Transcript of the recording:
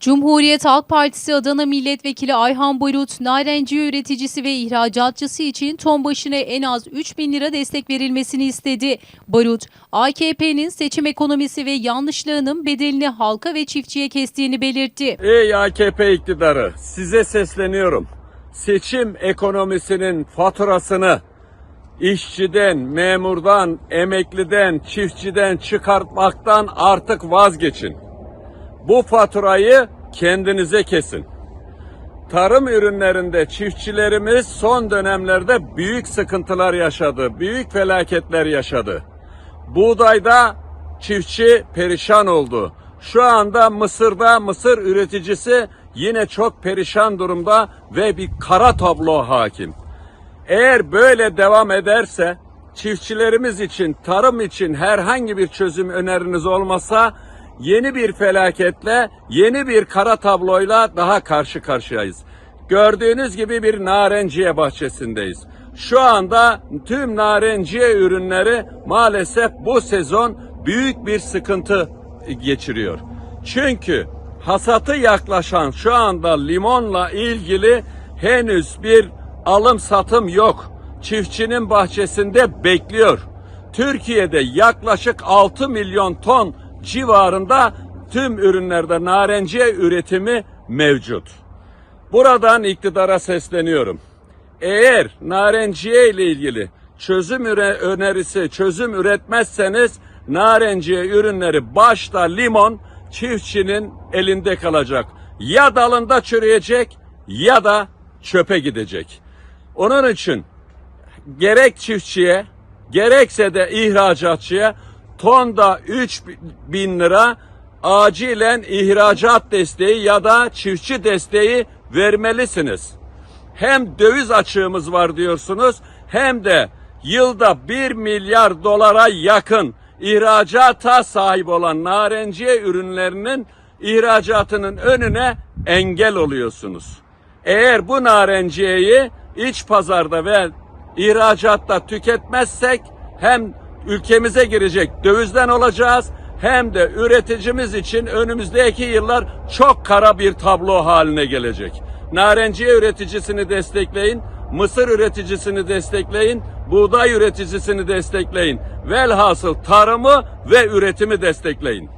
Cumhuriyet Halk Partisi Adana Milletvekili Ayhan Barut, narenciye üreticisi ve ihracatçısı için ton başına en az 3 bin lira destek verilmesini istedi. Barut, AKP'nin seçim ekonomisi ve yanlışlığının bedelini halka ve çiftçiye kestiğini belirtti. Ey AKP iktidarı size sesleniyorum. Seçim ekonomisinin faturasını işçiden, memurdan, emekliden, çiftçiden çıkartmaktan artık vazgeçin. Bu faturayı kendinize kesin. Tarım ürünlerinde çiftçilerimiz son dönemlerde büyük sıkıntılar yaşadı, büyük felaketler yaşadı. Buğdayda çiftçi perişan oldu. Şu anda Mısır'da mısır üreticisi yine çok perişan durumda ve bir kara tablo hakim. Eğer böyle devam ederse çiftçilerimiz için, tarım için herhangi bir çözüm öneriniz olmasa yeni bir felaketle, yeni bir kara tabloyla daha karşı karşıyayız. Gördüğünüz gibi bir narenciye bahçesindeyiz. Şu anda tüm narenciye ürünleri maalesef bu sezon büyük bir sıkıntı geçiriyor. Çünkü hasatı yaklaşan şu anda limonla ilgili henüz bir alım satım yok. Çiftçinin bahçesinde bekliyor. Türkiye'de yaklaşık 6 milyon ton civarında tüm ürünlerde narenciye üretimi mevcut. Buradan iktidara sesleniyorum. Eğer narenciye ile ilgili çözüm önerisi, çözüm üretmezseniz narenciye ürünleri başta limon çiftçinin elinde kalacak. Ya dalında çürüyecek ya da çöpe gidecek. Onun için gerek çiftçiye gerekse de ihracatçıya tonda 3 bin lira acilen ihracat desteği ya da çiftçi desteği vermelisiniz. Hem döviz açığımız var diyorsunuz hem de yılda 1 milyar dolara yakın ihracata sahip olan narenciye ürünlerinin ihracatının önüne engel oluyorsunuz. Eğer bu narenciyeyi iç pazarda ve ihracatta tüketmezsek hem ülkemize girecek dövizden olacağız hem de üreticimiz için önümüzdeki yıllar çok kara bir tablo haline gelecek. Narenciye üreticisini destekleyin, mısır üreticisini destekleyin, buğday üreticisini destekleyin. Velhasıl tarımı ve üretimi destekleyin.